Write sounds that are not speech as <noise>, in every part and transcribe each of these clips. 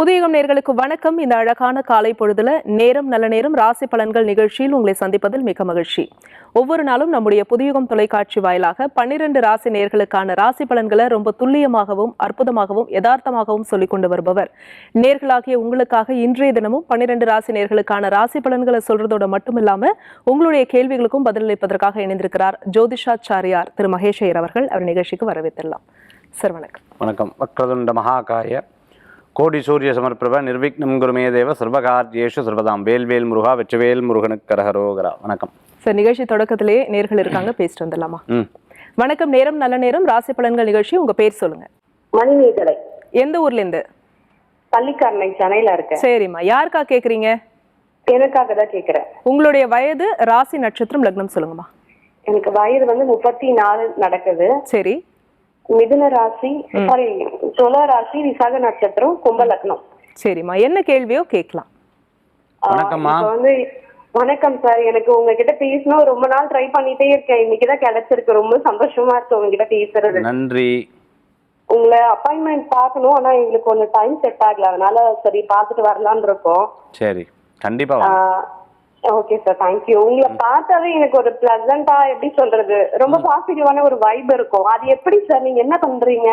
புதியகம் நேர்களுக்கு வணக்கம். இந்த அழகான காலை பொழுதுல நேரம் நல்ல நேரம் ராசி பலன்கள் நிகழ்ச்சியில் உங்களை சந்திப்பதில் மிக மகிழ்ச்சி. ஒவ்வொரு நாளும் நம்முடைய புதியுகம் தொலைக்காட்சி வாயிலாக பன்னிரண்டு ராசி நேர்களுக்கான ராசி பலன்களை ரொம்ப துல்லியமாகவும் அற்புதமாகவும் யதார்த்தமாகவும் சொல்லிக் கொண்டு வருபவர். நேர்களாகிய உங்களுக்காக இன்றைய தினமும் பன்னிரண்டு ராசி நேர்களுக்கான ராசி பலன்களை சொல்றதோட மட்டும் இல்லாம உங்களுடைய கேள்விகளுக்கும் பதிலளிப்பதற்காக இணைந்திருக்கிறார் ஜோதிஷாச்சாரியார் திரு மகேஷ் ஐயர் அவர்கள். அவர் நிகழ்ச்சிக்கு வரவேற்றலாம் சார் வணக்கம். வணக்கம். வக்ரதுண்ட மகாகாய கோடி சூரிய சமர்ப்பிரப நிர்விக்னம் குருமே தேவ சர்வகார்யேஷு சர்வதாம். வேல்வேல் முருகா வெற்றிவேல் முருகனுக்கு கரகரோகரா. வணக்கம். சார் நிகழ்ச்சி தொடக்கத்திலேயே நேர்கள் இருக்காங்க பேசிட்டு வந்துடலாமா? வணக்கம் நேரம் நல்ல நேரம் ராசி பலன்கள் நிகழ்ச்சி உங்க பேர் சொல்லுங்க. மணிமேகலை. எந்த ஊர்ல இருந்து? பள்ளிக்காரனை சென்னையில இருக்கேன். சரிம்மா. யாருக்கா கேக்குறீங்க? எனக்காக தான் கேக்குறேன். உங்களுடைய வயது ராசி நட்சத்திரம் லக்னம் சொல்லுங்கம்மா. எனக்கு வயது வந்து முப்பத்தி நாலு நடக்குது. சரி. மிதுன ராசி சாரி துலா ராசி விசாக நட்சத்திரம் கும்ப லக்னம். சரிம்மா. என்ன கேள்வியோ கேட்கலாம். வணக்கம்மா. வந்து வணக்கம் சார் எனக்கு உங்ககிட்ட பேசணும். ரொம்ப நாள் ட்ரை பண்ணிட்டே இருக்கேன். இன்னைக்குதான் கிடைச்சிருக்கு. ரொம்ப சந்தோஷமா இருக்கு உங்ககிட்ட பேசுறது நன்றி. உங்களை அப்பாயின்மெண்ட் பார்க்கணும். ஆனா எங்களுக்கு கொஞ்சம் டைம் செட் ஆகல. அதனால சரி பார்த்துட்டு வரலாம்னு இருக்கோம். சரி. கண்டிப்பா. ஓகே சார் தேங்க்யூ உங்களை பார்த்தாவே எனக்கு ஒரு பிளசண்டா எப்படி சொல்றது? ரொம்ப பாசிட்டிவான ஒரு வைப் இருக்கும். அது எப்படி சார் நீங்க என்ன பண்றீங்க?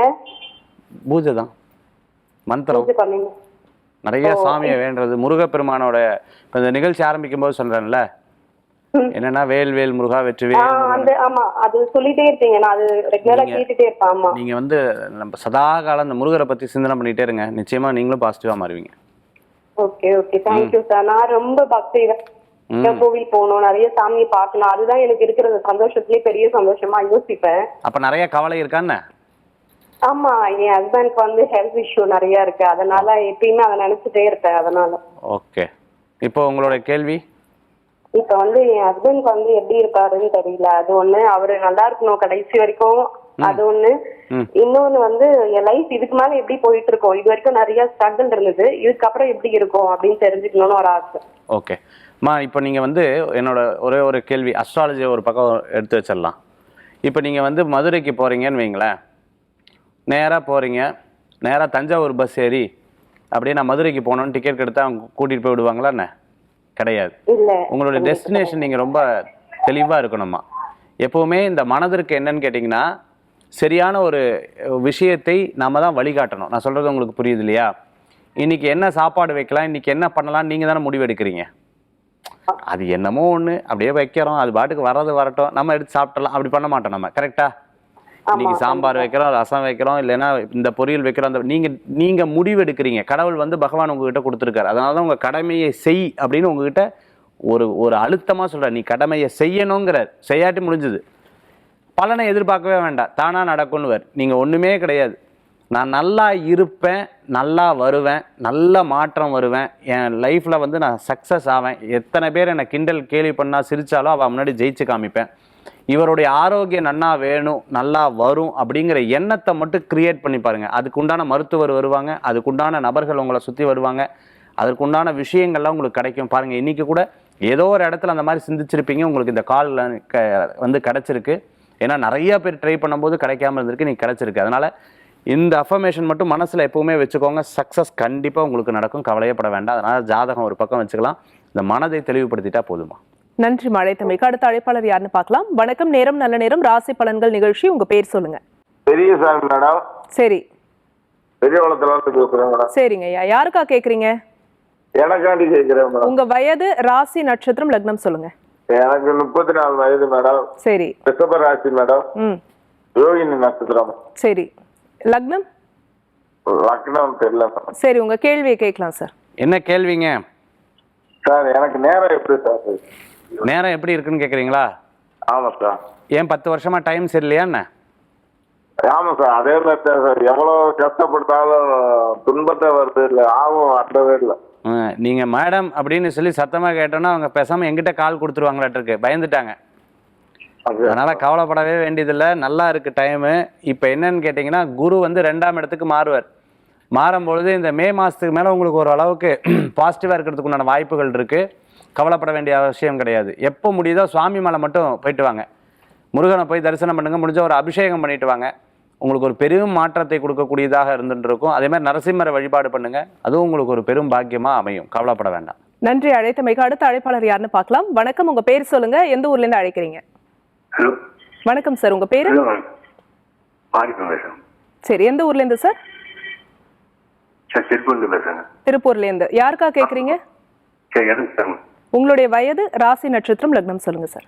பூஜை தான். மந்திரம். நிறைய சாமியை வேண்டுறது. முருகப்பெருமானோட இப்போ இந்த நிகழ்ச்சி ஆரம்பிக்கும் போது சொல்றேன்ல என்னன்னா வேல் வேல் முருகா வெற்றிவேல் ஆ, அந்த ஆமா. அது சொல்லிட்டே இருப்பீங்க. நான் அது ரெகுலரா கேட்டுட்டே இருப்பேன். ஆமா. நீங்க வந்து நம்ம சதா காலம் இந்த முருகரை பத்தி சிந்தனை பண்ணிட்டே இருங்க. நிச்சயமா நீங்களும் பாசிட்டிவா மாறுவீங்க. Okay okay thank you sir நான் ரொம்ப பக்தி கோவில் போகணும் நிறைய சாமியை பார்க்கணும். அதுதான் எனக்கு இருக்கிற சந்தோஷத்துலயே பெரிய சந்தோஷமா யோசிப்பேன். அப்ப நிறைய கவலை இருக்கான்னு ஆமா என் ஹஸ்பண்ட்க்கு வந்து ஹெல்த் இஷ்யூ நிறைய இருக்கு. அதனால எப்பயுமே அதை நினைச்சிட்டே இருப்பேன் அதனால. ஓகே. இப்போ உங்களோட கேள்வி? இப்ப வந்து என் ஹஸ்பண்ட் வந்து எப்படி இருக்காருன்னு தெரியல. அது ஒண்ணு அவரு நல்லா இருக்கணும் கடைசி வரைக்கும். அது ஒண்ணு. இன்னொன்னு வந்து என் லைஃப் இதுக்கு மேல எப்படி போயிட்டு இருக்கோம் இது வரைக்கும் நிறைய ஸ்ட்ரகிள் இருந்தது. இதுக்கப்புறம் எப்படி இருக்கும் அப்படின்னு தெரிஞ்சுக்கணும்னு ஒரு ஆசை. ஓகே. அம்மா இப்போ நீங்கள் வந்து என்னோட ஒரே ஒரு கேள்வி. அஸ்ட்ராலஜியை ஒரு பக்கம் எடுத்து வச்சிடலாம். இப்போ நீங்கள் வந்து மதுரைக்கு போகிறீங்கன்னு வைங்களேன். நேராக போகிறீங்க நேராக தஞ்சாவூர் பஸ் ஏறி அப்படியே நான் மதுரைக்கு போகணுன்னு டிக்கெட் எடுத்து அவங்க கூட்டிகிட்டு போய் விடுவாங்களா என்ன? கிடையாது. உங்களுடைய டெஸ்டினேஷன் நீங்கள் ரொம்ப தெளிவாக இருக்கணுமா? எப்போவுமே இந்த மனதிற்கு என்னன்னு கேட்டிங்கன்னா சரியான ஒரு விஷயத்தை நாம தான் வழிகாட்டணும். நான் சொல்கிறது உங்களுக்கு புரியுது இல்லையா? இன்னைக்கு என்ன சாப்பாடு வைக்கலாம் இன்னைக்கு என்ன பண்ணலாம் நீங்கள் தானே முடிவு எடுக்கிறீங்க அது என்னமோ ஒன்று அப்படியே வைக்கிறோம். அது பாட்டுக்கு வர்றது வரட்டும். நம்ம எடுத்து சாப்பிடலாம் அப்படி பண்ண மாட்டோம் நம்ம. கரெக்டா இன்னைக்கு சாம்பார் வைக்கிறோம் ரசம் வைக்கிறோம் இல்லைன்னா இந்த பொரியல் வைக்கிறோம் அந்த நீங்க நீங்க முடிவு எடுக்கிறீங்க. கடவுள் வந்து பகவான் உங்ககிட்ட கொடுத்துருக்காரு. அதனால தான் உங்க கடமையை செய் அப்படின்னு உங்ககிட்ட ஒரு ஒரு அழுத்தமா சொல்ற நீ கடமையை செய்யணுங்கிறார். செய்யாட்டி முடிஞ்சது. பலனை எதிர்பார்க்கவே வேண்டாம். தானா நடக்கும்னுவர். நீங்க ஒண்ணுமே கிடையாது. நான் நல்லா இருப்பேன் நல்லா வருவேன் நல்ல மாற்றம் வருவேன். என் லைஃப்பில் வந்து நான் சக்ஸஸ் ஆவேன். எத்தனை பேர் என்னை கிண்டல் கேலி பண்ணால் சிரித்தாலும் அவன் முன்னாடி ஜெயிச்சு காமிப்பேன். இவருடைய ஆரோக்கியம் நன்னா வேணும் நல்லா வரும் அப்படிங்கிற எண்ணத்தை மட்டும் கிரியேட் பண்ணி பாருங்கள் அதுக்குண்டான மருத்துவர் வருவாங்க அதுக்குண்டான நபர்கள் உங்களை சுற்றி வருவாங்க. அதற்குண்டான விஷயங்கள்லாம் உங்களுக்கு கிடைக்கும். பாருங்கள் இன்னைக்கு கூட ஏதோ ஒரு இடத்துல அந்த மாதிரி சிந்திச்சிருப்பீங்க. உங்களுக்கு இந்த கால் வந்து கிடைச்சிருக்கு. ஏன்னா நிறைய பேர் ட்ரை பண்ணும்போது கிடைக்காம இருந்திருக்கு நீ கிடச்சிருக்கு. அதனால் இந்த அஃபர்மேஷன் மட்டும் மனசுல எப்பவுமே வச்சுக்கோங்க. சக்ஸஸ் கண்டிப்பா உங்களுக்கு நடக்கும். கவலையப்பட வேண்டாம். அதனால ஜாதகம் ஒரு பக்கம் வச்சுக்கலாம். இந்த மனதை தெளிவுபடுத்திட்டா போதுமா? நன்றி மழை தம்பிக்கு. அடுத்த அழைப்பாளர் யாருன்னு பார்க்கலாம். வணக்கம். நேரம் நல்ல நேரம். ராசி பலன்கள் நிகழ்ச்சி. உங்க பேர் சொல்லுங்க. பெரிய சாமி மேடம். சரி. பெரிய பேசுறேன் சரிங்க ஐயா. யாருக்கா கேக்குறீங்க? எனக்காண்டி கேட்கிறேன் மேடம். உங்க வயது ராசி நட்சத்திரம் லக்னம் சொல்லுங்க. எனக்கு முப்பத்தி நாலு வயது மேடம். சரி. ரிஷப ராசி மேடம். ம். யோகினி நட்சத்திரம். சரி. லக்னம்? லக்னம் தெரியல சரி உங்க கேள்வியை கேட்கலாம் சார் என்ன கேள்விங்க? சார் எனக்கு நேரம் எப்படி சார் நேரம் எப்படி இருக்குன்னு கேக்குறீங்களா? ஆமா சார் ஏன் பத்து வருஷமா டைம் சரியில்லையா என்ன? ஆமா சார் அதே மாதிரி தான் சார் எவ்வளவு கஷ்டப்பட்டாலும் துன்பத்தை வருது இல்ல ஆகும் வரவே இல்லை. ம், நீங்க மேடம் அப்படின்னு சொல்லி சத்தமா கேட்டோன்னா அவங்க பேசாம எங்கிட்ட கால் கொடுத்துருவாங்களாட்டிருக்கு பயந்துட்டாங்க. அதனால கவலைப்படவே வேண்டியதில்லை. நல்லா இருக்கு டைமு இப்போ என்னன்னு கேட்டிங்கன்னா குரு வந்து ரெண்டாம் இடத்துக்கு மாறுவார். மாறும்பொழுது இந்த மே மாதத்துக்கு மேலே உங்களுக்கு ஒரு அளவுக்கு <clears throat> பாசிட்டிவாக இருக்கிறதுக்கு உண்டான வாய்ப்புகள் இருக்குது கவலைப்பட வேண்டிய அவசியம் கிடையாது. எப்போ முடியுதோ சுவாமி மலை மட்டும் போயிட்டு வாங்க. முருகனை போய் தரிசனம் பண்ணுங்க. முடிஞ்ச ஒரு அபிஷேகம் பண்ணிட்டு வாங்க. உங்களுக்கு ஒரு பெரும் மாற்றத்தை கொடுக்கக்கூடியதாக இருந்துட்டு இருக்கும். அதே மாதிரி நரசிம்மரை வழிபாடு பண்ணுங்க. அதுவும் உங்களுக்கு ஒரு பெரும் பாக்கியமா அமையும். கவலைப்பட வேண்டாம். நன்றி. அழைத்தமைக்கு அடுத்த அழைப்பாளர் யாருன்னு பார்க்கலாம். வணக்கம். உங்க பேர் சொல்லுங்க. எந்த ஊர்ல இருந்து அழைக்கிறீங்க? ஹலோ. வணக்கம் சார் உங்க பேரு? சரி எந்த ஊர்ல இருந்து சார்? திருப்பூர்ல இருந்து. யாருக்கா கேக்குறீங்க? உங்களுடைய வயது ராசி நட்சத்திரம் லக்னம் சொல்லுங்க சார்.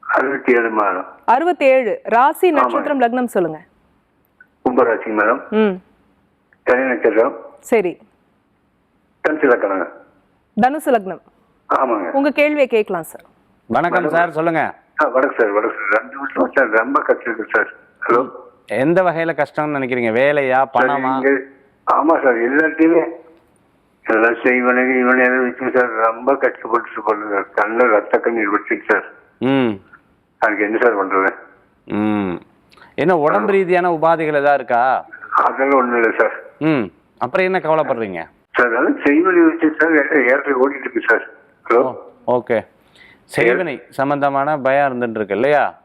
அறுபத்தி ஏழு மேடம். அறுபத்தி ஏழு ராசி நட்சத்திரம் லக்னம் சொல்லுங்க. கும்பராசி மேடம். ம். தனி நட்சத்திரம். சரி. தனிச்சு லக்கணங்க தனுசு லக்னம். ஆமாங்க. உங்க கேள்வியை கேட்கலாம் சார். வணக்கம் சார் சொல்லுங்க. வணக்கம் சார் வணக்கம் சார். ரெண்டு வருஷம் சார் ரொம்ப கஷ்டம் இருக்கு சார். ஹலோ? எந்த வகையில கஷ்டம்னு நினைக்கிறீங்க? வேலையா பணமா? ஆமாம் சார் எல்லாத்தையுமே எல்லாம் செய்வனுக்கு இவன் வச்சு சார். ரொம்ப கஷ்டப்பட்டு பண்ணுங்க கண்ணில் ரத்த கண்ணீர் விட்டுச்சு சார். ம். அதுக்கு என்ன சார் பண்ணுறது ம். என்ன உடம்பு ரீதியான உபாதைகள் ஏதாவது இருக்கா? அதெல்லாம் ஒன்றும் இல்லை சார். ம். அப்புறம் என்ன கவலைப்படுறீங்க? சார் அதான் செய்வனி வச்சு சார். ஏற்ற ஓடிட்டு இருக்கு சார். ஹலோ? ஓகே. செய்வினை சம்பந்தமான பயம் இருந்துட்டு இருக்கு இல்லையா?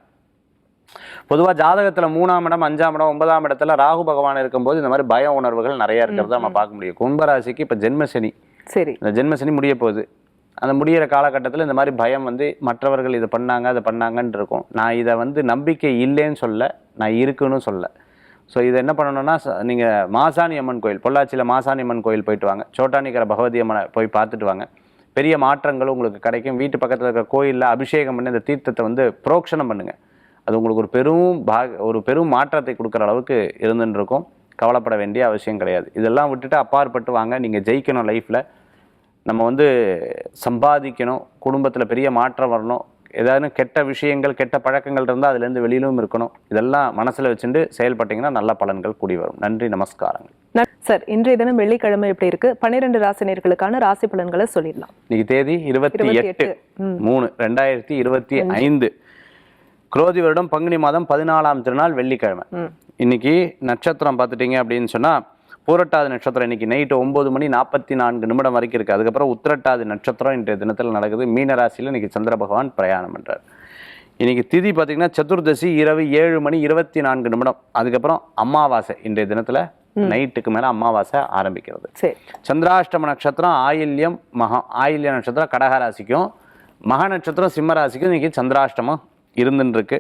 பொதுவா ஜாதகத்துல மூணாம் இடம் அஞ்சாம் இடம் ஒன்பதாம் இடத்துல ராகு பகவான் இருக்கும்போது இந்த மாதிரி பய உணர்வுகள் நிறைய இருக்கிறத நம்ம பார்க்க முடியும். கும்பராசிக்கு இப்ப ஜென்மசனி சரி. இந்த ஜென்மசனி முடிய போகுது. அந்த முடியிற காலகட்டத்தில் இந்த மாதிரி பயம் வந்து மற்றவர்கள் இதை பண்ணாங்க அதை பண்ணாங்கன்னு இருக்கும். நான் இதை வந்து நம்பிக்கை இல்லைன்னு சொல்ல நான் இருக்குன்னு சொல்ல. ஸோ இதை என்ன பண்ணணும்னா ச- நீங்க மாசாணி அம்மன் கோயில் பொள்ளாச்சியில் மாசாணி அம்மன் கோயில் போயிட்டு வாங்க. சோட்டானிக்கிற பகவதி அம்மனை போய் பார்த்துட்டு வாங்க. பெரிய மாற்றங்கள் உங்களுக்கு கிடைக்கும். வீட்டு பக்கத்தில் இருக்கிற கோயிலில் அபிஷேகம் பண்ணி இந்த தீர்த்தத்தை வந்து புரோக்ஷனம் பண்ணுங்கள் அது உங்களுக்கு ஒரு பெரும் பாக ஒரு பெரும் மாற்றத்தை கொடுக்குற அளவுக்கு இருந்துருக்கும் கவலைப்பட வேண்டிய அவசியம் கிடையாது. இதெல்லாம் விட்டுட்டு அப்பாற்பட்டு வாங்க. நீங்கள் ஜெயிக்கணும் லைஃப்பில் நம்ம வந்து சம்பாதிக்கணும். குடும்பத்தில் பெரிய மாற்றம் வரணும். ஏதாவது கெட்ட விஷயங்கள் கெட்ட பழக்கங்கள் இருந்தால் அதுலேருந்து வெளியிலும் இருக்கணும். இதெல்லாம் மனசில் வச்சுட்டு செயல்பட்டீங்கன்னா நல்ல பலன்கள் கூடி வரும். நன்றி நமஸ்காரங்கள். சார் இன்றைய தினம் வெள்ளிக்கிழமை எப்படி இருக்கு? பன்னிரெண்டு ராசினியர்களுக்கான ராசி பலன்களை சொல்லிடலாம். இன்னைக்கு தேதி இருபத்தி எட்டு. மூணு ரெண்டாயிரத்தி இருபத்தி ஐந்து. குரோதி வருடம் பங்குனி மாதம் பதினாலாம் திருநாள் வெள்ளிக்கிழமை. இன்னைக்கு நட்சத்திரம் பார்த்துட்டீங்க அப்படின்னு சொன்னா பூரட்டாதி நட்சத்திரம் இன்னைக்கு நைட்டு ஒன்பது மணி நாற்பத்தி நான்கு நிமிடம் வரைக்கும் இருக்கு. அதுக்கப்புறம் உத்திரட்டாதி நட்சத்திரம் இன்றைய தினத்தில் நடக்குது. மீன ராசியில இன்னைக்கு சந்திர பகவான் பிரயாணம் பண்றார். இன்னைக்கு திதி பார்த்தீங்கன்னா சதுர்தசி இரவு ஏழு மணி இருபத்தி நான்கு நிமிடம். அதுக்கப்புறம் அமாவாசை இன்றைய தினத்துல நைட்டுக்கு மேல அமாவாசை ஆரம்பிக்கிறது. சரி. சந்திராஷ்டம நட்சத்திரம் ஆயில்யம் மகா ஆயில்ய நட்சத்திரம் கடகராசிக்கும் மக நட்சத்திரம் சிம்ம ராசிக்கும் இன்னைக்கு சந்திராஷ்டமம் இருந்துன்னு இருக்கு.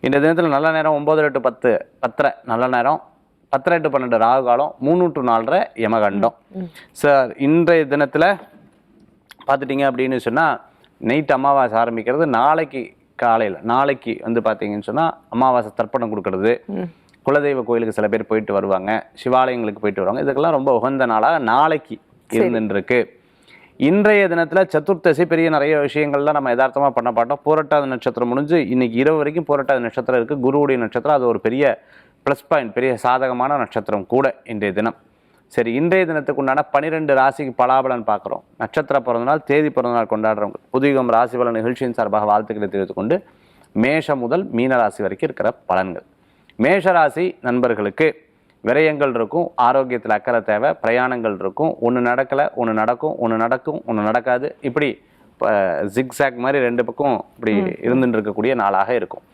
இந்த தினத்தில் நல்ல நேரம் ஒம்பது டு பத்து பத்தரை நல்ல நேரம். பத்தரை டு பன்னெண்டு ராகு காலம் மூணு டு நாலரை யமகண்டம். சார் இன்றைய தினத்தில் பார்த்துட்டிங்க அப்படின்னு சொன்னால் நைட் அமாவாசை ஆரம்பிக்கிறது நாளைக்கு காலையில். நாளைக்கு வந்து பார்த்தீங்கன்னு சொன்னால் அமாவாசை தர்ப்பணம் கொடுக்கறது. குலதெய்வ கோயிலுக்கு சில பேர் போயிட்டு வருவாங்க. சிவாலயங்களுக்கு போயிட்டு வருவாங்க. இதுக்கெல்லாம் ரொம்ப உகந்த நாளாக நாளைக்கு இருந்துட்டு இருக்கு இன்றைய தினத்தில் சதுர்த்தசி பெரிய நிறைய விஷயங்கள்லாம் நம்ம யதார்த்தமாக பண்ண மாட்டோம். பூரட்டாதி நட்சத்திரம் முடிஞ்சு இன்னைக்கு இரவு வரைக்கும் பூரட்டாதி நட்சத்திரம் இருக்குது குருவுடைய நட்சத்திரம் அது ஒரு பெரிய ப்ளஸ் பாயிண்ட் பெரிய சாதகமான நட்சத்திரம் கூட இன்றைய தினம். சரி இன்றைய தினத்துக்கு உண்டான பனிரெண்டு ராசிக்கு பலாபலன் பார்க்குறோம். நட்சத்திர பிறந்தநாள் தேதி பிறந்தநாள் கொண்டாடுறவங்க புதுயுகம் ராசி பலன் நிகழ்ச்சியின் சார்பாக வாழ்த்துக்களை தெரிவித்துக் கொண்டு மேஷம் முதல் மீன ராசி வரைக்கும் இருக்கிற பலன்கள். மேஷ ராசி நண்பர்களுக்கு விரயங்கள் இருக்கும் ஆரோக்கியத்தில் அக்கறை தேவை பிரயாணங்கள் இருக்கும் ஒன்று நடக்கலை ஒன்று நடக்கும் ஒன்று நடக்கும் ஒன்று நடக்காது இப்படி ஜிக்ஸாக் மாதிரி ரெண்டு பக்கம் இப்படி இருந்துட்டு இருக்கக்கூடிய நாளாக இருக்கும்.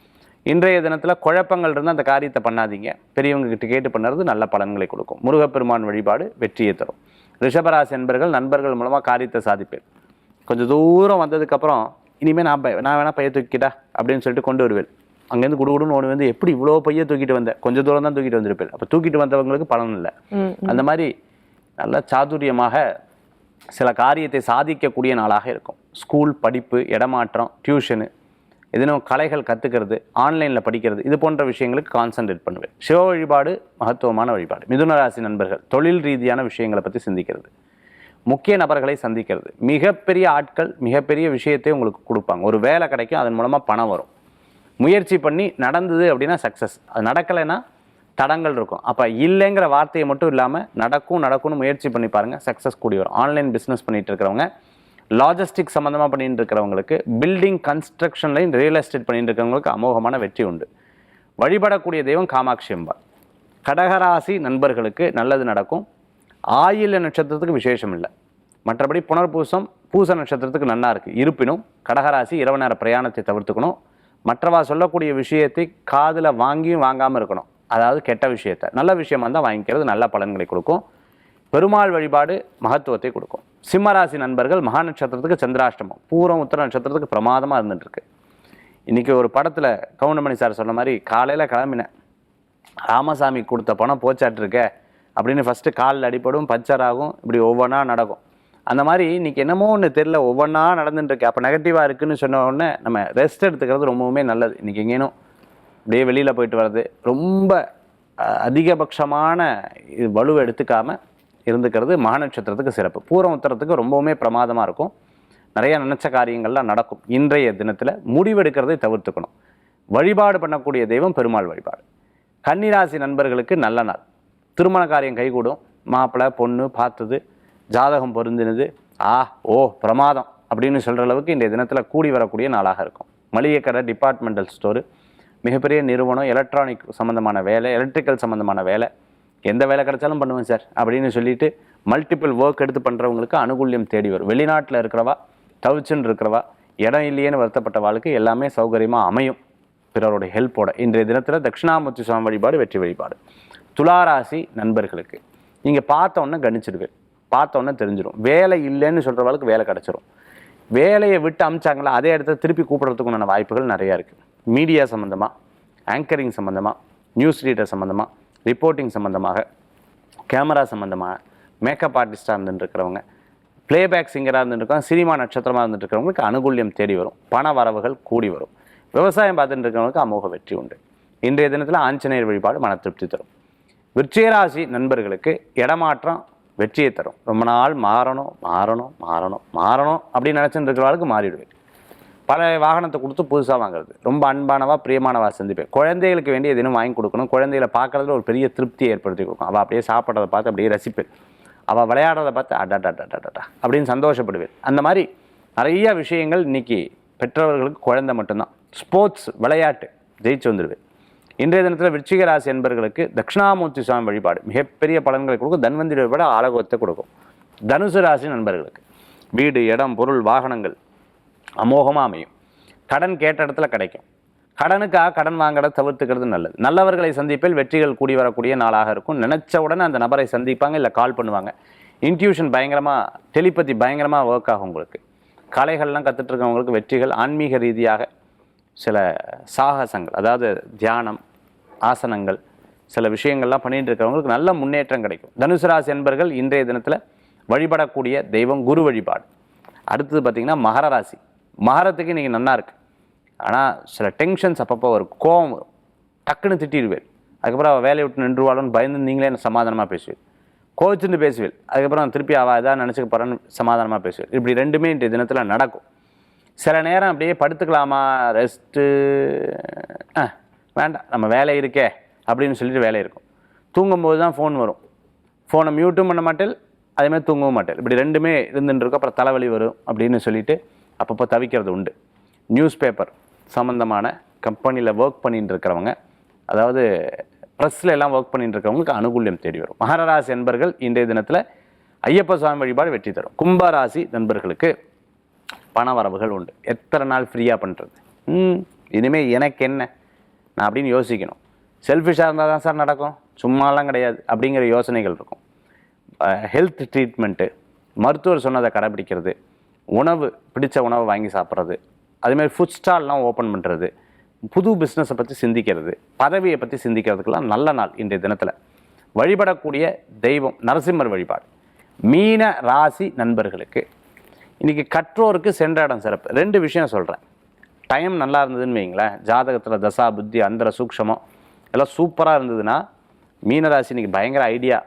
இன்றைய தினத்தில் குழப்பங்கள் இருந்தால் அந்த காரியத்தை பண்ணாதீங்க. பெரியவங்க கிட்ட கேட்டு பண்ணுறது நல்ல பலன்களை கொடுக்கும். முருகப்பெருமான் வழிபாடு வெற்றியை தரும். ரிஷபராசி என்பர்கள் நண்பர்கள் மூலமாக காரியத்தை சாதிப்பேன். கொஞ்சம் தூரம் வந்ததுக்கப்புறம் இனிமேல் நான் பய- நான் வேணா பைய தூக்கிட்டா அப்படின்னு சொல்லிட்டு கொண்டு வருவேன். அங்கேருந்து குடுகுடுன்னு ஓடி வந்து எப்படி இவ்வளோ பைய தூக்கிட்டு வந்தேன் கொஞ்சம் தூரம் தான் தூக்கிட்டு வந்திருப்பேன். அப்போ தூக்கிட்டு வந்தவங்களுக்கு பலன் இல்லை. அந்த மாதிரி நல்ல சாதுரியமாக சில காரியத்தை சாதிக்கக்கூடிய நாளாக இருக்கும். ஸ்கூல் படிப்பு இடமாற்றம் டியூஷனு எதனும் கலைகள் கற்றுக்கிறது ஆன்லைனில் படிக்கிறது இது போன்ற விஷயங்களுக்கு கான்சென்ட்ரேட் பண்ணுவேன். சிவ வழிபாடு மகத்துவமான வழிபாடு. மிதுன ராசி நண்பர்கள் தொழில் ரீதியான விஷயங்களை பற்றி சிந்திக்கிறது. முக்கிய நபர்களை சந்திக்கிறது. மிகப்பெரிய ஆட்கள் மிகப்பெரிய விஷயத்தை உங்களுக்கு கொடுப்பாங்க. ஒரு வேலை கிடைக்கும் அதன் மூலமாக பணம் வரும். முயற்சி பண்ணி நடந்தது அப்படின்னா சக்ஸஸ் அது நடக்கலைன்னா தடங்கள் இருக்கும். அப்போ இல்லைங்கிற வார்த்தையை மட்டும் இல்லாமல் நடக்கும் நடக்கும்னு முயற்சி பண்ணி பாருங்கள் சக்ஸஸ் கூடி வரும். ஆன்லைன் பிஸ்னஸ் பண்ணிகிட்டு இருக்கிறவங்க லாஜிஸ்டிக் சம்மந்தமாக பண்ணிட்டு இருக்கிறவங்களுக்கு பில்டிங் கன்ஸ்ட்ரக்ஷன்லையும் ரியல் எஸ்டேட் பண்ணிட்டு இருக்கிறவங்களுக்கு அமோகமான வெற்றி உண்டு. வழிபடக்கூடிய தெய்வம் காமாட்சி அம்பாள். கடகராசி நண்பர்களுக்கு நல்லது நடக்கும். ஆயில்ய நட்சத்திரத்துக்கு விசேஷம் இல்லை. மற்றபடி புனர்பூசம் பூச நட்சத்திரத்துக்கு நல்லா இருக்குது இருப்பினும் கடகராசி இரவு நேர பிரயாணத்தை தவிர்த்துக்கணும். மற்றவா சொல்லக்கூடிய விஷயத்தை காதில் வாங்கியும் வாங்காமல் இருக்கணும். அதாவது கெட்ட விஷயத்தை. நல்ல விஷயமா இருந்தால் வாங்கிக்கிறது நல்ல பலன்களை கொடுக்கும். பெருமாள் வழிபாடு மகத்துவத்தை கொடுக்கும். சிம்மராசி நண்பர்கள் மகா நட்சத்திரத்துக்கு சந்திராஷ்டமம். பூரம் உத்தர நட்சத்திரத்துக்கு பிரமாதமாக இருந்துட்டு இன்றைக்கி ஒரு படத்தில் கவுண்டமணி சார் சொன்ன மாதிரி காலையில் கிளம்பினேன். ராமசாமி கொடுத்த பணம் போச்சாட்டிருக்க அப்படின்னு ஃபஸ்ட்டு காலில் அடிப்படும் பஞ்சர் ஆகும் இப்படி ஒவ்வொன்றா நடக்கும். அந்த மாதிரி இன்றைக்கி என்னமோ ஒன்று தெரில ஒவ்வொன்றா நடந்துட்டுருக்கு. அப்போ நெகட்டிவாக இருக்குதுன்னு சொன்ன உடனே நம்ம ரெஸ்ட் எடுத்துக்கிறது ரொம்பவுமே நல்லது. இன்றைக்கி எங்கேனும் அப்படியே வெளியில் போயிட்டு வர்றது ரொம்ப அதிகபட்சமான இது வலுவை எடுத்துக்காமல் இருந்துக்கிறது மகா நட்சத்திரத்துக்கு சிறப்பு. பூரம் உத்தரத்துக்கு ரொம்பவுமே பிரமாதமாக இருக்கும். நிறையா நினச்ச காரியங்கள்லாம் நடக்கும். இன்றைய தினத்தில் முடிவெடுக்கிறதை தவிர்த்துக்கணும். வழிபாடு பண்ணக்கூடிய தெய்வம் பெருமாள் வழிபாடு. கன்னிராசி நண்பர்களுக்கு நல்ல நாள். திருமண காரியம் கைகூடும். மாப்பிள்ளை பொண்ணு பார்த்தது ஜாதகம் பொருந்தினது ஆ ஓ பிரமாதம் அப்படின்னு சொல்கிற அளவுக்கு இன்றைய தினத்தில் கூடி வரக்கூடிய நாளாக இருக்கும். மளிகை கடை டிபார்ட்மெண்டல் ஸ்டோரு மிகப்பெரிய நிறுவனம் எலக்ட்ரானிக் சம்மந்தமான வேலை எலக்ட்ரிக்கல் சம்மந்தமான வேலை எந்த வேலை கிடைச்சாலும் பண்ணுவேன் சார் அப்படின்னு சொல்லிட்டு மல்டிபிள் ஒர்க் எடுத்து பண்ணுறவங்களுக்கு அனுகூல்யம் தேடி வரும். வெளிநாட்டில் இருக்கிறவா தவிச்சுன்னு இருக்கிறவா இடம் இல்லையேன்னு வருத்தப்பட்ட வாழ்க்கை எல்லாமே சௌகரியமாக அமையும். பிறருடைய ஹெல்ப்போட இன்றைய தினத்தில் தட்சிணாமூர்த்தி சுவாமி வழிபாடு வெற்றி வழிபாடு. துளாராசி நண்பர்களுக்கு. நீங்கள் பார்த்தவொன்னே கணிச்சிடுவேன் பார்த்தோன்னே தெரிஞ்சிடும் வேலை இல்லைன்னு சொல்கிறவளுக்கு வேலை கிடச்சிரும். வேலையை விட்டு அமிச்சாங்களா அதே இடத்துல திருப்பி கூப்பிட்றதுக்குண்டான வாய்ப்புகள் நிறையா இருக்குது மீடியா சம்மந்தமாக ஆங்கரிங் சம்மந்தமாக நியூஸ் ரீடர் சம்மந்தமாக ரிப்போர்ட்டிங் சம்மந்தமாக கேமரா சம்மந்தமாக மேக்கப் ஆர்டிஸ்ட்டாக இருந்துட்டுருக்கிறவங்க பிளேபேக் சிங்கராக இருந்துட்டு சினிமா நட்சத்திரமாக இருந்துட்டுருக்கிறவங்களுக்கு அனுகூல்யம் தேடி வரும். பண வரவுகள் கூடி வரும். விவசாயம் பார்த்துட்டு இருக்கிறவங்களுக்கு அமோக வெற்றி உண்டு. இன்றைய தினத்தில் ஆஞ்சநேயர் வழிபாடு மன திருப்தி தரும். விருச்சிகராசி நண்பர்களுக்கு இடமாற்றம் வெற்றியை தரும். ரொம்ப நாள் மாறணும் மாறணும் மாறணும் மாறணும் அப்படின்னு நினச்சிட்டு இருக்கிறவர்களுக்கு மாறிடுவேன் பல வாகனத்தை கொடுத்து புதுசாக வாங்குறது. ரொம்ப அன்பானவா பிரியமானவா சந்திப்பேன் குழந்தைகளுக்கு வேண்டிய எதுவும் வாங்கி கொடுக்கணும். குழந்தைகளை பார்க்கறதுல ஒரு பெரிய திருப்தியை ஏற்படுத்தி கொடுக்கும். அவள் அப்படியே சாப்பிட்றத பார்த்து அப்படியே ரசிப்பேன் அவள் விளையாடுறதை பார்த்து அடடடடடடா அப்படின்னு சந்தோஷப்படுவேன். அந்த மாதிரி நிறைய விஷயங்கள் இன்றைக்கி பெற்றவர்களுக்கு குழந்தை மட்டும்தான். ஸ்போர்ட்ஸ் விளையாட்டு ஜெயிச்சு வந்துடுவேன் இன்றைய தினத்தில் விருச்சிக ராசி என்பர்களுக்கு தட்சிணாமூர்த்தி சுவாமி வழிபாடு மிகப்பெரிய பலன்களை கொடுக்கும். தன்வந்திரி வழிபாடு ஆலோகத்தை கொடுக்கும். தனுசு ராசி நண்பர்களுக்கு வீடு இடம் பொருள் வாகனங்கள் அமோகமாக அமையும். கடன் கேட்ட இடத்துல கிடைக்கும். கடனுக்காக கடன் வாங்குறத தவிர்த்துக்கிறது நல்லது. நல்லவர்களை சந்திப்பில் வெற்றிகள் கூடி வரக்கூடிய நாளாக இருக்கும். நினச்ச உடனே அந்த நபரை சந்திப்பாங்க இல்லை கால் பண்ணுவாங்க. இன்ட்யூஷன் பயங்கரமாக டெலிபதி பயங்கரமாக ஒர்க் ஆகும் உங்களுக்கு. கலைகள்லாம் கற்றுட்ருக்கவங்களுக்கு வெற்றிகள் ஆன்மீக ரீதியாக சில சாகசங்கள் அதாவது தியானம் ஆசனங்கள் சில விஷயங்கள்லாம் பண்ணிட்டு இருக்கிறவங்களுக்கு நல்ல முன்னேற்றம் கிடைக்கும். தனுசு ராசி என்பர்கள் இன்றைய தினத்தில் வழிபடக்கூடிய தெய்வம் குரு வழிபாடு. அடுத்தது பார்த்திங்கன்னா மகர ராசி. மாறத்துக்கு இன்றைக்கி நன்னா இருக்கு. ஆனால் சில டென்ஷன்ஸ் அப்பப்போ வரும். கோவம் வரும். டக்குன்னு திட்டிடுவேன். அதுக்கப்புறம் அவள் வேலையை விட்டு நின்றுவாளோன்னு பயந்து நீங்களே என்ன சமாதானமாக பேசுவேன் கோச்சுன்னு பேசுவேன் அதுக்கப்புறம் திருப்பி அவள் எதாவது நினச்சிக்க போகிறான்னு சமாதானமாக பேசுவேன் இப்படி ரெண்டுமே இன்றைய தினத்தில் நடக்கும். சில நேரம் அப்படியே படுத்துக்கலாமா? ரெஸ்ட்டு வேண்டாம். நம்ம வேலை இருக்கே அப்படின்னு சொல்லிட்டு வேலை இருக்கும். தூங்கும்போது தான் ஃபோன் வரும். ஃபோனை மியூட்டும் பண்ண மாட்டேன் அதேமாதிரி தூங்கவும் மாட்டேன் இப்படி ரெண்டுமே இருந்துட்டுருக்கோம் அப்புறம் தலைவலி வரும் அப்படின்னு சொல்லிட்டு அப்பப்போ தவிக்கிறது உண்டு நியூஸ் பேப்பர் சம்மந்தமான கம்பெனியில் ஒர்க் பண்ணிட்டு இருக்கிறவங்க அதாவது ப்ரெஸ்ஸில் எல்லாம் ஒர்க் பண்ணிட்டு இருக்கிறவங்களுக்கு அனுகூல்யம் தேடி வரும். மகரராசி நண்பர்கள் இன்றைய தினத்தில் ஐயப்ப சுவாமி வழிபாடு வெற்றி தரும். கும்பராசி நண்பர்களுக்கு பண வரவுகள் உண்டு. எத்தனை நாள் ஃப்ரீயாக பண்ணுறது ம் இனிமேல் எனக்கு என்ன? நான் அப்படின்னு யோசிக்கணும். செல்ஃபிஷாக இருந்தால் தான் சார் நடக்கும். சும்மாலாம் கிடையாது அப்படிங்கிற யோசனைகள் இருக்கும். ஹெல்த் ட்ரீட்மெண்ட்டு மருத்துவர் சொன்னதை கடைபிடிக்கிறது உணவு பிடித்த உணவை வாங்கி சாப்பிட்றது. அதேமாதிரி ஃபுட் ஸ்டால்லாம் ஓப்பன் பண்ணுறது புது பிஸ்னஸை பற்றி சிந்திக்கிறது. பதவியை பற்றி சிந்திக்கிறதுக்கெல்லாம் நல்ல நாள் இன்றைய தினத்தில். வழிபடக்கூடிய தெய்வம் நரசிம்மர் வழிபாடு. மீன ராசி நண்பர்களுக்கு. இன்றைக்கி கற்றோருக்கு சென்ற இடம் சிறப்பு. ரெண்டு விஷயம் சொல்கிறேன் டைம் நல்லா இருந்ததுன்னு வைங்களேன் ஜாதகத்தில் தசா புத்தி அந்தர சூக்ஷமம் எல்லாம் சூப்பராக இருந்ததுன்னா மீனராசி இன்றைக்கி பயங்கர ஐடியா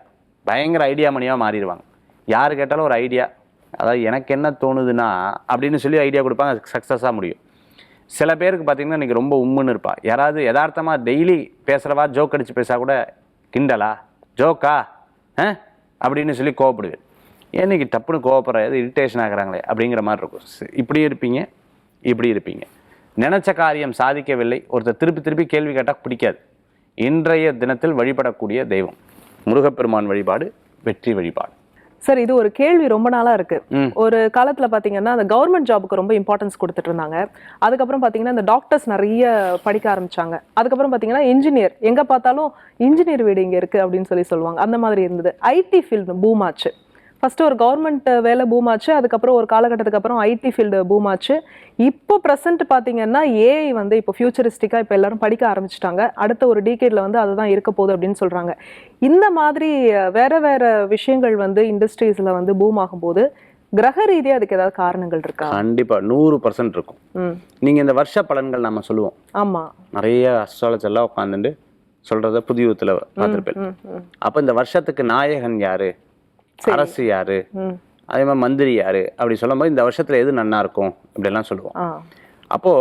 பயங்கர ஐடியா மணியாக மாறிடுவாங்க. யார் கேட்டாலும் ஒரு ஐடியா அதாவது எனக்கு என்ன தோணுதுன்னா அப்படின்னு சொல்லி ஐடியா கொடுப்பாங்க சக்ஸஸாக முடியும். சில பேருக்கு பார்த்தீங்கன்னா இன்றைக்கி ரொம்ப உம்முன்னு இருப்பா. யாராவது யதார்த்தமாக டெய்லி பேசுகிறவா ஜோக் அடித்து பேசா கூட கிண்டலா? ஜோக்கா ஆ? அப்படின்னு சொல்லி கோவப்படுவேன். ஏன் இன்றைக்கி டப்புன்னு கோவப்படுற? எது இரிட்டேஷன் ஆகிறாங்களே? அப்படிங்கிற மாதிரி இருக்கும். இப்படி இருப்பீங்க இப்படி இருப்பீங்க. நினச்ச காரியம் சாதிக்கவில்லை. ஒருத்தர் திருப்பி திருப்பி கேள்வி கேட்டால் பிடிக்காது. இன்றைய தினத்தில் வழிபடக்கூடிய தெய்வம். முருகப்பெருமான் வழிபாடு வெற்றி வழிபாடு. சார் இது ஒரு கேள்வி ரொம்ப நாளா இருக்கு. ஒரு காலத்துல பாத்தீங்கன்னா அந்த கவர்மெண்ட் ஜாபுக்கு ரொம்ப இம்பார்ட்டன்ஸ் கொடுத்துட்டு இருந்தாங்க. அதுக்கப்புறம் பாத்தீங்கன்னா இந்த டாக்டர்ஸ் நிறைய படிக்க ஆரம்பிச்சாங்க. அதுக்கப்புறம் பாத்தீங்கன்னா இன்ஜினியர் எங்க பார்த்தாலும் இன்ஜினியர் வீடு இங்க இருக்கு அப்படின்னு சொல்லி சொல்லுவாங்க. அந்த மாதிரி இருந்தது. ஐடி ஃபீல்டு பூம் ஆச்சு. ஃபர்ஸ்ட் ஒரு கவர்மெண்ட் வேலை பூம் ஆச்சு அதுக்கப்புறம் ஒரு காலகட்டத்துக்கு அப்புறம் ஐடி ஃபீல்டு பூம் ஆச்சு. இப்போ ப்ரெசென்ட் பாத்தீங்கன்னா ஏஐ வந்து இப்போ ஃபியூச்சரிஸ்டிக்கா இப்போ எல்லாரும் படிக்க ஆரம்பிச்சிட்டாங்க. அடுத்த ஒரு டீகேட்ல வந்து அதுதான் இருக்க போகுது அப்படின்னு சொல்றாங்க. இந்த மாதிரி வேற வேற விஷயங்கள் வந்து இண்டஸ்ட்ரீஸ்ல வந்து பூம் ஆகும்போது கிரக ரீதியா அதுக்கு ஏதாவது காரணங்கள் இருக்கா? கண்டிப்பா நூறு பர்சன்ட் இருக்கும். ம். நீங்க இந்த வருஷ பலன்கள் நம்ம சொல்லுவோம். ஆமா. நிறைய அஸ்ட்ராலஜர் எல்லாம் உட்காந்துட்டு சொல்றத புதிய யுகத்துல பார்த்திருப்பேன். அப்ப இந்த வருஷத்துக்கு நாயகன் யாரு? அரசு யாரு? அதே மாதிரி மந்திரி யாரு? அப்படி சொல்லும்போது இந்த வருஷத்துல எது நன்னா இருக்கும்? இப்படியெல்லாம் சொல்லுவோம். அப்போ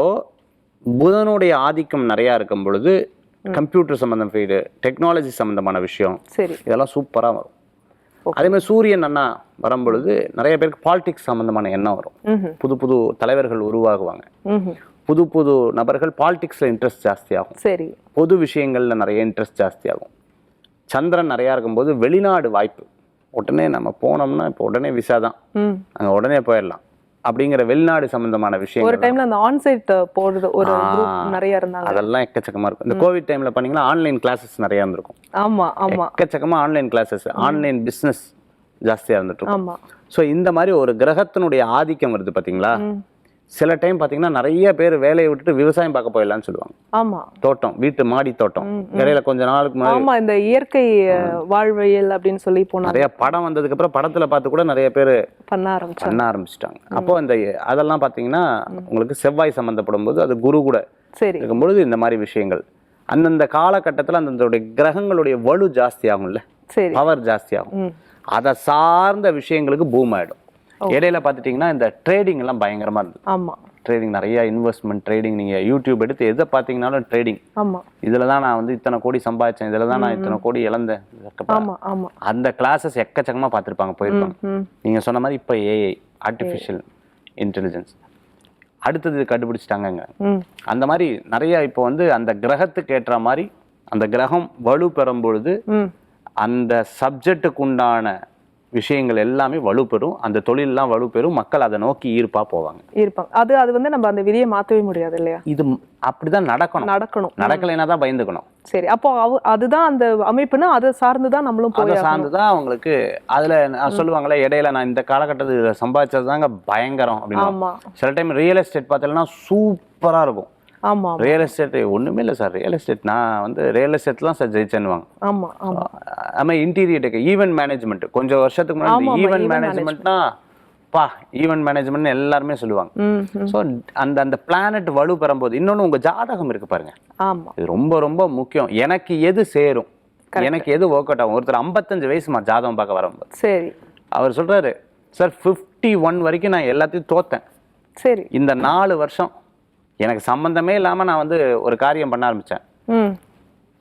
புதனுடைய ஆதிக்கம் நிறையா இருக்கும் பொழுது கம்ப்யூட்டர் சம்மந்தம் ஃபீல்டு டெக்னாலஜி சம்மந்தமான விஷயம் சரி. இதெல்லாம் சூப்பரா வரும். அதே மாதிரி சூரியன் அண்ணா வரும் பொழுது நிறைய பேருக்கு பாலிடிக்ஸ் சம்மந்தமான எண்ணம் வரும். புது புது தலைவர்கள் உருவாகுவாங்க. புது புது நபர்கள் பாலிடிக்ஸில் இன்ட்ரெஸ்ட் ஜாஸ்தியாகும். சரி. பொது விஷயங்கள்ல நிறைய இன்ட்ரெஸ்ட் ஜாஸ்தியாகும். சந்திரன் நிறையா இருக்கும்போது வெளிநாடு வாய்ப்பு. உடனே நம்ம போனோம்னா இப்போ உடனே விசா தான். அங்கே உடனே போயிடலாம். அப்படிங்கிற வெளிநாடு சம்பந்தமான ஒரு விஷயங்கள் டைம்ல அந்த ஆன்சைட் போறது ஒரு நிறைய இருந்தாங்க. அதெல்லாம் எக்கச்சக்கமா இருக்கும். இந்த கோவிட் டைம்ல பண்ணீங்கன்னா ஆன்லைன் கிளாஸஸ் நிறைய இருந்திருக்கும். ஆமா ஆமா. எக்கச்சக்கமா ஆன்லைன் கிளாஸஸ் ஆன்லைன் பிஸ்னஸ் ஜாஸ்தியா இருந்துட்டு ஆமா. ஸோ இந்த மாதிரி ஒரு கிரகத்தினுடைய ஆதிக்கம் வருது பாத்தீங்களா. சில டைம் பாத்தீங்கன்னா நிறைய பேர் வேலையை விட்டுட்டு விவசாயம் பார்க்க போயிடலாம்னு சொல்லுவாங்க. ஆமா. தோட்டம் வீட்டு மாடி தோட்டம். இடையில கொஞ்ச நாளுக்கு ஆமா இந்த இயற்கை வாழ்வியல் அப்படின்னு சொல்லி போனாங்க. நிறைய படம் வந்ததுக்கு அப்புறம் படத்துல பார்த்து கூட நிறைய பேர் பண்ண ஆரம்பிச்சாங்க. பண்ண ஆரம்பிச்சிட்டாங்க. அப்போ இந்த அதெல்லாம் பாத்தீங்கன்னா உங்களுக்கு செவ்வாய் சம்மந்தப்படும் போது அது குரு கூட சரி. இருக்கும்பொழுது இந்த மாதிரி விஷயங்கள். அந்தந்த காலகட்டத்தில் அந்தந்த கிரகங்களுடைய வலு ஜாஸ்தி ஆகும்ல சரி. பவர் ஜாஸ்தி ஆகும் அதை சார்ந்த விஷயங்களுக்கு பூம் ஆயிடும். இடையில பார்த்துட்டிங்கன்னா இந்த ட்ரேடிங் எல்லாம் பயங்கரமா இருந்தது. ஆமா. ட்ரேடிங் நிறைய இன்வெஸ்ட்மெண்ட் ட்ரேடிங் நீங்க யூடியூப் எடுத்து எதை பார்த்தீங்கன்னாலும் ட்ரேடிங் ஆமா. இதுல தான் நான் வந்து இத்தனை கோடி சம்பாதிச்சேன் இதுல தான் நான் இத்தனை கோடி இழந்தேன். அந்த கிளாஸஸ் எக்கச்சக்கமா பார்த்திருப்பாங்க போயிருப்பாங்க. ம் நீங்க சொன்ன மாதிரி இப்போ ஏஐ ஆர்டிஃபிஷியல் இன்டெலிஜென்ஸ் அடுத்தது கண்டுபிடிச்சிட்டாங்கங்க. அந்த மாதிரி நிறைய இப்போ வந்து அந்த கிரகத்துக்கு ஏற்ற மாதிரி அந்த கிரகம் வலு பெறும் பொழுது அந்த சப்ஜெக்ட்டுக்கு உண்டான விஷயங்கள் எல்லாமே வலுப்பெறும். அந்த தொழிலெல்லாம் வலுப்பெறும். மக்கள் அதை நோக்கி ஈர்ப்பா போவாங்க. இருப்பாங்க அது அது வந்து நம்ம அந்த விதியை மாத்தவே முடியாது இல்லையா? இது ம்- அப்படிதான் நடக்கணும். நடக்கணும். நடக்கலைன்னா தான் பயந்துக்கணும். சரி. அப்போ அவ- அதுதான் அந்த அமைப்புனா அதை சார்ந்து தான் நம்மளும் போய் சார்ந்து தான் அவங்களுக்கு அதுல சொல்லுவாங்களே இடையில நான் இந்த காலகட்டத்தில் சம்பாதிச்சது தாங்க பயங்கரம் அப்படின்னு சில டைம் ரியல் எஸ்டேட் பார்த்தீங்கன்னா சூப்பரா இருக்கும். ஆமா ரியல் எஸ்டேட் ஒண்ணுமே இல்லை சார் ரியல் எஸ்டேட் நான் வந்து ரியல் எஸ்டேட் தான் சார் ஜெயிச்சேன்னுவாங்க. ஆமா ஆமா. ஆமா இன்டீரியர் டெக் ஈவென்ட் மேனேஜ்மெண்ட் கொஞ்சம் வருஷத்துக்கு முன்னாடி ஈவென்ட் மேனேஜ்மெண்ட்னா பா ஈவென்ட் மேனேஜ்மெண்ட் எல்லாருமே சொல்லுவாங்க. ஸோ அந்த அந்த பிளானட் வலு பெறும்போது இன்னொன்னு உங்க ஜாதகம் இருக்கு பாருங்க. ஆமா. இது ரொம்ப ரொம்ப முக்கியம். எனக்கு எது சேரும்? எனக்கு எது ஒர்க் அவுட் ஆகும்? ஒருத்தர் 55 வயசுமா ஜாதகம் பார்க்க வரும்போது. சரி. அவர் சொல்றாரு சார் 51 ஒன் வரைக்கும் நான் எல்லாத்தையும் தோத்தேன். சரி. இந்த நாலு வருஷம் எனக்கு சம்பந்தமே இல்லாம நான் வந்து ஒரு காரியம் பண்ண ஆரம்பிச்சேன். ம்.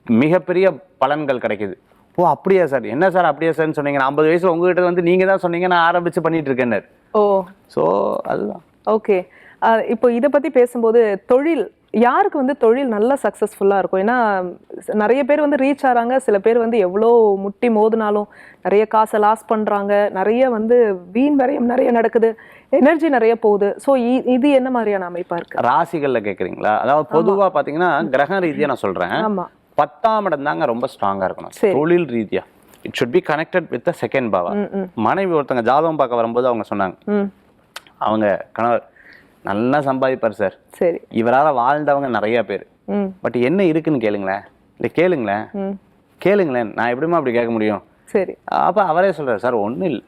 மிகப்பெரிய பலன்கள் கிடைக்குது. ஓ அப்படியா சார்? என்ன சார் அப்படியா சார்னு சொன்னீங்க. ஐம்பது வயசுல உங்ககிட்ட வந்து நீங்க தான் சொன்னீங்க நான் ஆரம்பிச்சு பண்ணிட்டு இருக்கேன்னு ஓ. ஸோ அதுதான். ஓகே. இப்போ இதை பத்தி பேசும்போது தொழில் யாருக்கு வந்து தொழில் நல்ல சக்ஸஸ்ஃபுல்லாக இருக்கும்? ஏன்னா நிறைய பேர் வந்து ரீச் ஆகிறாங்க சில பேர் வந்து எவ்வளோ முட்டி மோதினாலும் நிறைய காசை லாஸ் பண்றாங்க நிறைய வந்து வீண் வரையும் நிறைய நடக்குது. எனர்ஜி நிறைய போகுது. ஸோ இது என்ன மாதிரியான அமைப்பா இருக்கு? ராசிகள்ல கேக்குறீங்களா? அதாவது பொதுவா பாத்தீங்கன்னா கிரக ரீதியா நான் சொல்றேன். ஆமா. பத்தாம் இடம் தாங்க ரொம்ப ஸ்ட்ராங்கா இருக்கணும். தொழில் ரீதியா. It should be connected with second பாவா மனைவி ஒருத்தங்க ஜாதகம் பார்க்க வரும்போது அவங்க சொன்னாங்க. அவங்க கணவர் நல்லா சம்பாதிப்பார் சார். சரி. இவரால வாழ்ந்தவங்க நிறைய பேர். பட் என்ன இருக்குன்னு கேளுங்களேன். இல்லை கேளுங்களேன். கேளுங்களேன். நான் எப்படிம்மா அப்படி கேட்க முடியும்? சரி. அப்ப அவரே சொல்றாரு சார் ஒண்ணும் இல்லை.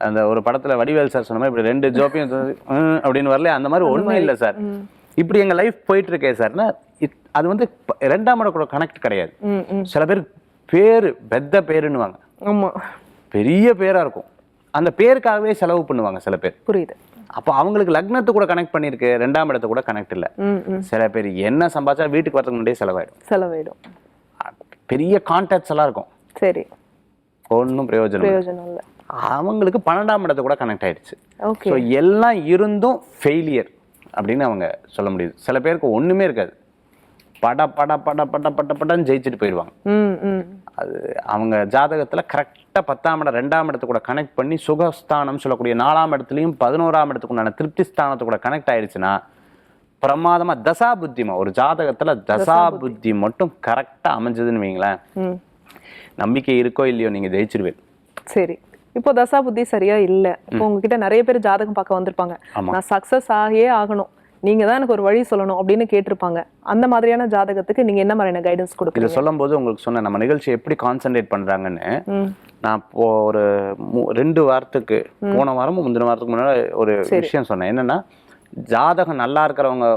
அந்த ஒரு படத்துல வடிவேல் சார் சொன்ன மாதிரி இப்படி ரெண்டு ஜோப்பியும் <laughs> அப்படின்னு வரல அந்த மாதிரி ஒண்ணும் இல்லை சார். இப்படி எங்க லைஃப் போயிட்டு இருக்கே சார்னா அது வந்து ரெண்டாம் இடம் கூட கனெக்ட் கிடையாது. சில பேர் பேரு பெத்த பேருன்னுவாங்க. ஆமா. பெரிய பேரா இருக்கும். அந்த பேருக்காகவே செலவு பண்ணுவாங்க சில பேர். புரியுது. அப்போ அவங்களுக்கு லக்னத்தை கூட கனெக்ட் பண்ணியிருக்கு ரெண்டாம் இடத்தை கூட கனெக்ட் இல்லை. சில பேர் என்ன சம்பாதிச்சா வீட்டுக்கு வரதுக்கு முன்னாடியே செலவாயிடும். செலவிடும் பெரிய கான்டாக்ட்ஸ் எல்லாம் இருக்கும். சரி. ஒன்றும் பிரயோஜனம். பிரயோஜனம் இல்லை. அவங்களுக்கு பன்னெண்டாம் இடத்தை கூட கனெக்ட் ஆயிடுச்சு. ஓகே ஸோ எல்லாம் இருந்தும் ஃபெயிலியர் அப்படின்னு அவங்க சொல்ல முடியுது. சில பேருக்கு ஒண்ணுமே இருக்காது. பட பட பட பட பட படன்னு ஜெயிச்சுட்டு போயிடுவாங்க. அது அவங்க ஜாதகத்துல கரெக்டாக பத்தாம் இடம் ரெண்டாம் இடத்து கூட கனெக்ட் பண்ணி சுகஸ்தானம் சொல்லக்கூடிய நாலாம் இடத்துலையும் பதினோராம் இடத்துக்கு உண்டான திருப்தி ஸ்தானத்து கூட கனெக்ட் ஆயிடுச்சுன்னா பிரமாதமா தசா புத்திமா ஒரு ஜாதகத்துல தசா புத்தி மட்டும் கரெக்டா அமைஞ்சதுன்னு வைங்களேன். நம்பிக்கை இருக்கோ இல்லையோ நீங்க ஜெயிச்சிருவேன் சரி. இப்போ தசா புத்தி சரியா இல்ல. இப்போ உங்ககிட்ட நிறைய பேர் ஜாதகம் பார்க்க வந்திருப்பாங்க. நான் சக்சஸ் ஆகியே ஆகணும். நீங்க தான் எனக்கு ஒரு வழி சொல்லணும் அப்படின்னு கேட்டிருப்பாங்க. அந்த மாதிரியான ஜாதகத்துக்கு நீங்க என்ன மாதிரியான கைடன்ஸ் இதை கொடுக்குறீங்க சொல்லும்போது உங்களுக்கு சொன்னேன் நம்ம நிகழ்ச்சி எப்படி கான்சென்ட்ரேட் பண்றாங்கன்னு. நான் இப்போ ஒரு ரெண்டு வாரத்துக்கு போன வாரமும் முந்தின வாரத்துக்கு முன்னாடி ஒரு. விஷயம் சொன்னேன். என்னன்னா ஜாதகம் நல்லா இருக்கிறவங்க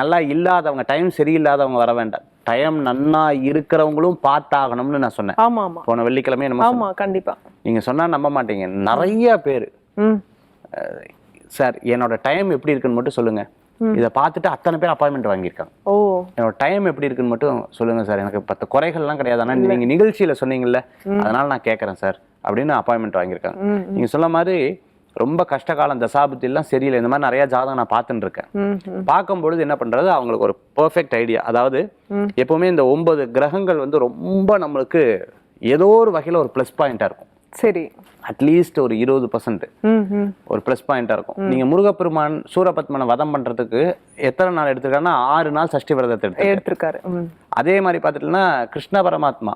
நல்லா இல்லாதவங்க டைம் சரியில்லாதவங்க வர வேண்டாம். டைம் நன்னா இருக்கிறவங்களும் பார்த்தாகணும்னு நான் சொன்னேன். ஆமா ஆமா. போன வெள்ளிக்கிழமை ஆமா கண்டிப்பா. நீங்க சொன்னா நம்ப மாட்டீங்க. நிறைய பேர். சார் என்னோட டைம் எப்படி இருக்குன்னு மட்டும் சொல்லுங்க. இதை பார்த்துட்டு அத்தனை பேர் அப்பாயின்மெண்ட் வாங்கியிருக்காங்க. ஓ. என்னோட டைம் எப்படி இருக்குன்னு மட்டும் சொல்லுங்க சார். எனக்கு பத்து குறைகள்லாம் கிடையாது. ஆனால் நீங்க நிகழ்ச்சியில சொன்னீங்கல்ல அதனால நான் கேட்கறேன் சார். அப்படின்னு அப்பாயின்மெண்ட் வாங்கியிருக்காங்க. ம் நீங்க சொன்ன மாதிரி ரொம்ப கஷ்டகாலம் தசாபுத்தி எல்லாம் சரியில்லை. இந்த மாதிரி நிறைய ஜாதகம் நான் பார்த்துட்டு இருக்கேன் பார்க்கும்பொழுது என்ன பண்றது? அவங்களுக்கு ஒரு பெர்ஃபெக்ட் ஐடியா அதாவது. எப்பவுமே இந்த ஒன்பது கிரகங்கள் வந்து ரொம்ப நம்மளுக்கு ஏதோ ஒரு வகையில ஒரு ப்ளஸ் பாயிண்டா இருக்கும். சரி. அட்லீஸ்ட் ஒரு இருபது பர்சன்ட் ஒரு ப்ளஸ் பாயிண்டா இருக்கும். நீங்க முருகப்பெருமான் சூரபத்மனை வதம் பண்றதுக்கு எத்தனை நாள் எடுத்திருக்காருன்னா ஆறு நாள் சஷ்டி விரதத்தை எடுத்து எடுத்திருக்காரு. அதே மாதிரி பார்த்துட்டீங்கன்னா கிருஷ்ண பரமாத்மா.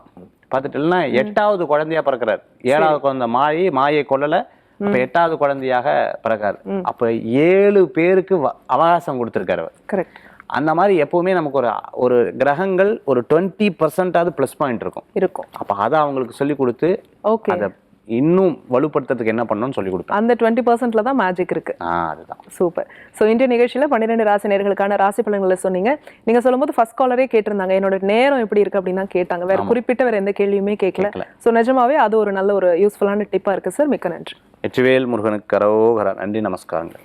பார்த்துட்டீங்கன்னா எட்டாவது குழந்தையா பிறக்கிறார். ஏழாவது குழந்தை மாயை மாயை கொல்லல. அப்ப எட்டாவது குழந்தையாக பிறக்காரு. அப்ப ஏழு பேருக்கு அவகாசம் கொடுத்திருக்காரு அந்த மாதிரி எப்பவுமே நமக்கு ஒரு ஒரு கிரகங்கள் ஒரு டுவெண்ட்டி பர்சன்டாவது ப்ளஸ் பாயிண்ட் இருக்கும். இருக்கும். அப்ப அதை அவங்களுக்கு சொல்லி கொடுத்து ஓகே. அதை இன்னும் வலுப்படுத்துறதுக்கு என்ன பண்ணணும்னு சொல்லி கொடுப்பேன். அந்த டுவெண்ட்டி பர்சன்ட்ல தான் மேஜிக் இருக்கு. ஆ அதுதான். சூப்பர் ஸோ இன்றைய நிகழ்ச்சியில பன்னிரெண்டு ராசி நேர்களுக்கான ராசி பலன்களை சொன்னீங்க. நீங்க சொல்லும்போது ஃபர்ஸ்ட் காலரே கேட்டிருந்தாங்க. என்னோட நேரம் எப்படி இருக்கு அப்படின்னு கேட்டாங்க. வேற குறிப்பிட்ட வேற எந்த கேள்வியுமே கேட்கல. ஸோ நிஜமாவே அது ஒரு நல்ல ஒரு யூஸ்ஃபுல்லான டிப்பா இருக்கு சார் மிக்க நன்றி. வெற்றிவேல் முருகனுக்கு கரோகரா. நன்றி நமஸ்காரங்கள்.